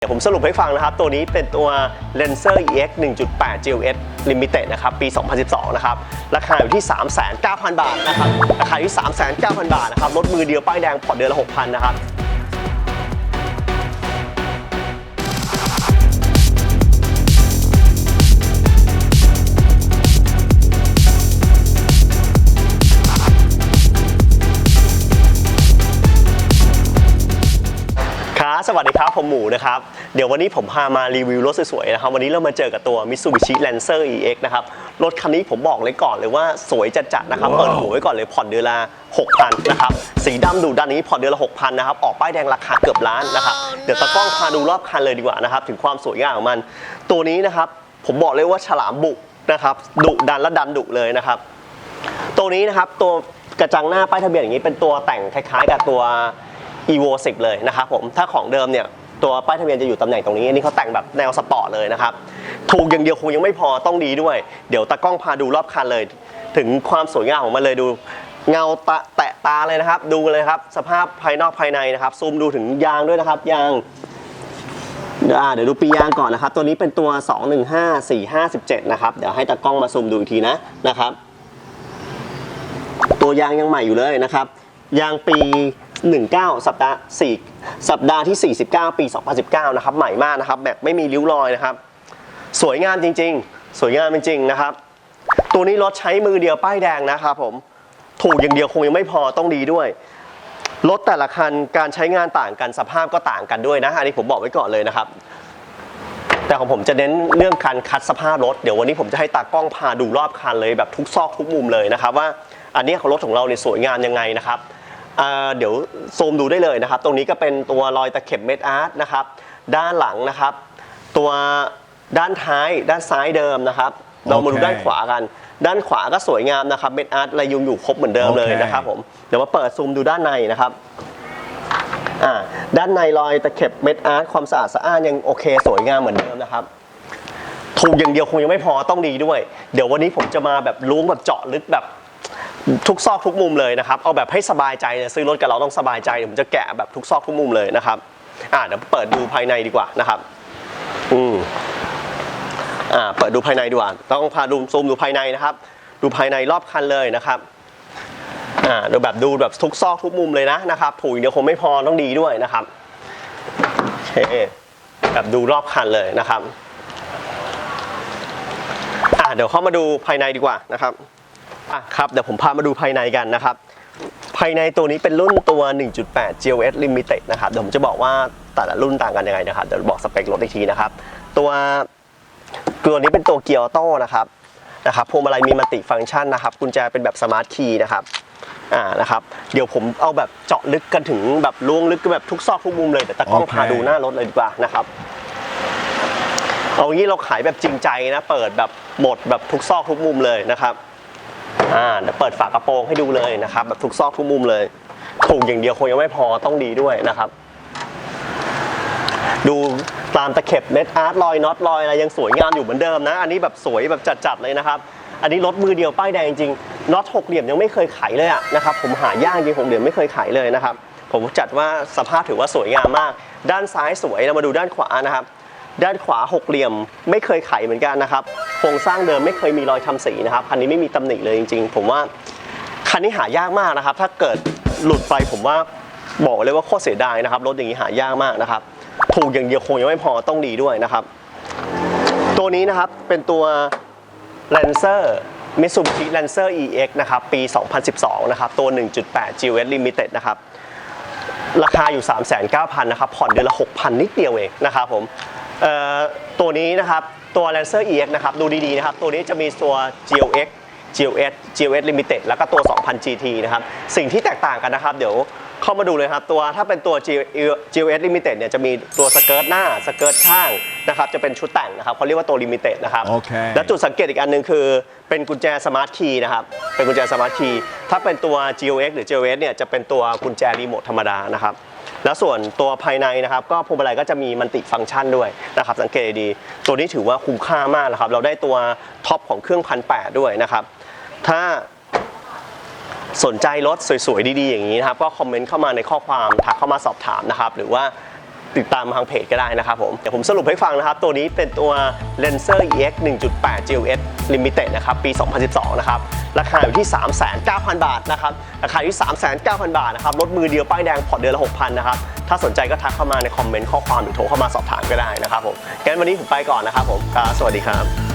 เดี๋ยวผมสรุปให้ฟังนะครับ ตัวนี้เป็นตัว Lenser EX 1.8 GLS Limited นะครับ ปี 2012 นะครับ ราคาอยู่ที่ 3,900 บาทนะครับ ราคาอยู่ที่ 3,900 บาทนะครับ รถมือเดียวป้ายแดงผ่อนเดือนละ 6,000 นะครับ หมูนะครับ เดี๋ยววันนี้ผมพามารีวิวรถสวยๆนะครับ วันนี้เรามาเจอกับตัว Mitsubishi Lancer EX นะครับ รถคันนี้ผมบอกเลยก่อนเลยว่าสวยจัดๆนะครับ เปิดหัวไว้ก่อนเลยผ่อนเดือนละ6,000นะครับ สีดำดูด้านนี้ผ่อนเดือนละ6,000นะครับ ออกป้ายแดงราคาเกือบล้านนะครับ เดี๋ยวตากล้องพาดูรอบคันเลยดีกว่านะครับ ถึงความสวยงามของมัน ตัวนี้นะครับ ผมบอกเลยว่าฉลามบุกนะครับ ดุดันและดันดุเลยนะครับ ตัวนี้นะครับตัวกระจังหน้าป้ายทะเบียนอย่างนี้เป็นตัวแต่งคล้าย ๆ กับตัว evo 10เลยนะครับผม ถ้าของเดิมเนี่ย ตัวป้ายทะเบียนจะอยู่ตำแหน่งตรงนี้อันนี้เขาแต่งแบบแนวสปอร์ตเลยนะครับ ถูกอย่างเดียวคงยังไม่พอต้องดีด้วย เดี๋ยวตากล้องพาดูรอบคันเลย ถึงความสวยงามของมันเลยดูเงาตะแตะตาเลยนะครับ ดูเลยครับ สภาพภายนอกภายในนะครับ ซูมดูถึงยางด้วยนะครับยางเดี๋ยวดูปียางก่อนนะครับ ตัวนี้เป็นตัว 215457 นะครับ เดี๋ยวให้ตากล้องมาซูมดูอีกทีนะนะครับ ตัวยางยังใหม่อยู่เลยนะครับ ยางปี 19 สัปดาห์ 4 สัปดาห์ที่ 49 ปี 2019 นะครับ ใหม่มากนะครับ แบบไม่มีริ้วรอยนะครับ สวยงามจริง ๆ สวยงามจริงๆนะครับ ตัวนี้รถใช้มือเดียวป้ายแดงนะครับผม ถูกอย่างเดียวคงยังไม่พอต้องดีด้วย รถแต่ละคันการใช้งานต่างกันสภาพก็ต่างกันด้วยนะอันนี้ผมบอกไว้ก่อนเลยนะครับ แต่ของผมจะเน้นเรื่องการคัดสภาพรถ เดี๋ยววันนี้ผมจะให้ตากล้องพาดูรอบคันเลยแบบทุกซอกทุกมุมเลยนะครับ ว่าอันนี้ของรถของเราเนี่ยสวยงามยังไงนะครับ เดี๋ยวซูมดูได้เลยนะครับ ตรงนี้ก็เป็นตัวรอยตะเข็บเม็ดอาร์ตนะครับ ด้านหลังนะครับ ตัวด้านท้ายด้านซ้ายเดิมนะครับ เรามาดูโอเคด้านขวากัน ด้านขวาก็สวยงามนะครับเม็ดอาร์ตอะไรยังอยู่ครบเหมือนเดิมเลยโอเคนะครับผมเดี๋ยวมาเปิดซูมดูด้านในนะครับอ่าด้านในรอยตะเข็บเม็ดอาร์ตความสะอาดสะอ้านยังโอเค สวยงามเหมือนเดิมนะครับถูกอย่างเดียวคงยังไม่พอต้องดีด้วย เดี๋ยววันนี้ผมจะมาแบบล้วงแบบเจาะลึกแบบ ทุกซอกทุกมุมเลยนะครับ เอาแบบให้สบายใจเลยซื้อรถกับเราต้องสบายใจเดี๋ยวผมจะแกะแบบทุกซอกทุกมุมเลยนะครับอ่าเดี๋ยวเปิดดูภายในดีกว่านะครับ อืมอ่าเปิดดูภายในดีกว่าต้องพาดูซูมดูภายในนะครับ ดูภายในรอบคันเลยนะครับอ่าดูแบบดูแบบทุกซอกทุกมุมเลยนะนะครับถูอย่างเดียวคงไม่พอต้องดีด้วยนะครับโอเคแบบดูรอบคันเลยนะครับอ่าเดี๋ยวเข้ามาดูภายในดีกว่านะครับ อะครับเดี๋ยวผมพามาดูภายในกันนะครับ ภายในตัวนี้เป็นรุ่นตัว 1.8 GLS Limited นะครับเดี๋ยวผมจะบอกว่าแต่ละรุ่นต่างกันยังไงนะครับเดี๋ยวบอกสเปครถอีกทีนะครับตัวตัวนี้เป็นตัวเกียร์ออโต้นะครับนะครับพวงมาลัยมีมัลติฟังก์ชันนะครับกุญแจเป็นแบบสมาร์ทคีย์นะครับอ่านะครับเดี๋ยวผมเอาแบบเจาะลึกกันถึงแบบล้วงลึกกันแบบทุกซอกทุกมุมเลยแต่ตากล้องพาดูหน้ารถเลยดีกว่านะครับเอางี้เราขายแบบจริงใจนะ เปิดแบบหมดแบบทุกซอกทุกมุมเลยนะครับ อ่าเดี๋ยวเปิดฝากระโปรงให้ดูเลยนะครับแบบทุกซอกทุกมุมเลยถูกอย่างเดียวคงยังไม่พอต้องดีด้วยนะครับ ดูตามตะเข็บเม็ดอาร์ตรอยน็อตรอยอะไรยังสวยงามอยู่เหมือนเดิมนะ อันนี้แบบสวยแบบจัดๆเลยนะครับ อันนี้รถมือเดียวป้ายแดงจริงน็อตหกเหลี่ยมยังไม่เคยไขเลยอะนะครับผมหายากจริงหกเหลี่ยมไม่เคยไขเลยนะครับ ผมจัดว่าสภาพถือว่าสวยงามมาก ด้านซ้ายสวยเรามาดูด้านขวานะครับ ด้านขวาหกเหลี่ยมไม่เคยไขเหมือนกันนะครับโครงสร้างเดิมไม่เคยมีรอยทำสีนะครับคันนี้ไม่มีตำหนิเลยจริง ๆ ผมว่าคันนี้หายากมากนะครับ ถ้าเกิดหลุดไปผมว่าบอกเลยว่าโคตรเสียดายนะครับรถอย่างนี้หายากมากนะครับ ถูกอย่างเดียวคงยังไม่พอต้องดีด้วยนะครับ ตัวนี้นะครับเป็นตัว Lancer Mitsubishi Lancer EX นะครับปี 2012 นะครับ ตัว 1.8 GS Limited นะครับ ราคาอยู่ 39,000 นะครับ ผ่อนเดือนละ 6,000 นิดเดียวเองนะครับผม เอ่อตัวนี้นะครับตัว Lancer EX นะครับดูดีๆนะครับตัวนี้จะมีตัว GLX GLS GLS Limited แล้วก็ตัว 2,000 GT นะครับสิ่งที่แตกต่างกันนะครับ เดี๋ยวเข้ามาดูเลยครับตัวถ้าเป็นตัว GLS Limited เนี่ยจะมีตัวสเกิร์ตหน้าสเกิร์ตข้างนะครับจะเป็นชุดแต่งนะครับเขาเรียกว่าตัว Limited นะครับโอเคและจุดสังเกตอีกอันหนึ่งคือเป็นกุญแจสมาร์ทคีย์นะครับเป็นกุญแจสมาร์ทคีย์ถ้าเป็นตัว GOX หรือ GOS เนี่ยจะเป็นตัวกุญแจรีโมทธรรมดานะครับ แล้วส่วนตัวภายในนะครับ ก็พวงมาลัยก็จะมีมัลติฟังก์ชันด้วยนะครับ สังเกตดี ตัวนี้ถือว่าคุ้มค่ามากนะครับ เราได้ตัวท็อปของเครื่องพันแด้วยนะครับ ถ้าสนใจรถสวยๆ ดีๆ อย่างนี้นะครับ ก็คอมเมนต์เข้ามาในข้อความทักเข้ามาสอบถามนะครับ หรือว่า ติดตามทางเพจก็ได้นะครับผม เดี๋ยวผมสรุปให้ฟังนะครับ ตัวนี้เป็นตัว Lenser EX 1.8 GLS Limited นะครับ ปี 2012 นะครับ ราคาอยู่ที่ 39,000 บาทนะครับ ราคาอยู่ที่ 39,000 บาทนะครับ รถมือเดียวป้ายแดงผ่อนเดือนละ 6,000 นะครับ ถ้าสนใจก็ทักเข้ามาในคอมเมนต์ข้อความหรือโทรเข้ามาสอบถามก็ได้นะครับผมงั้นวันนี้ผมไปก่อนนะครับผม สวัสดีครับ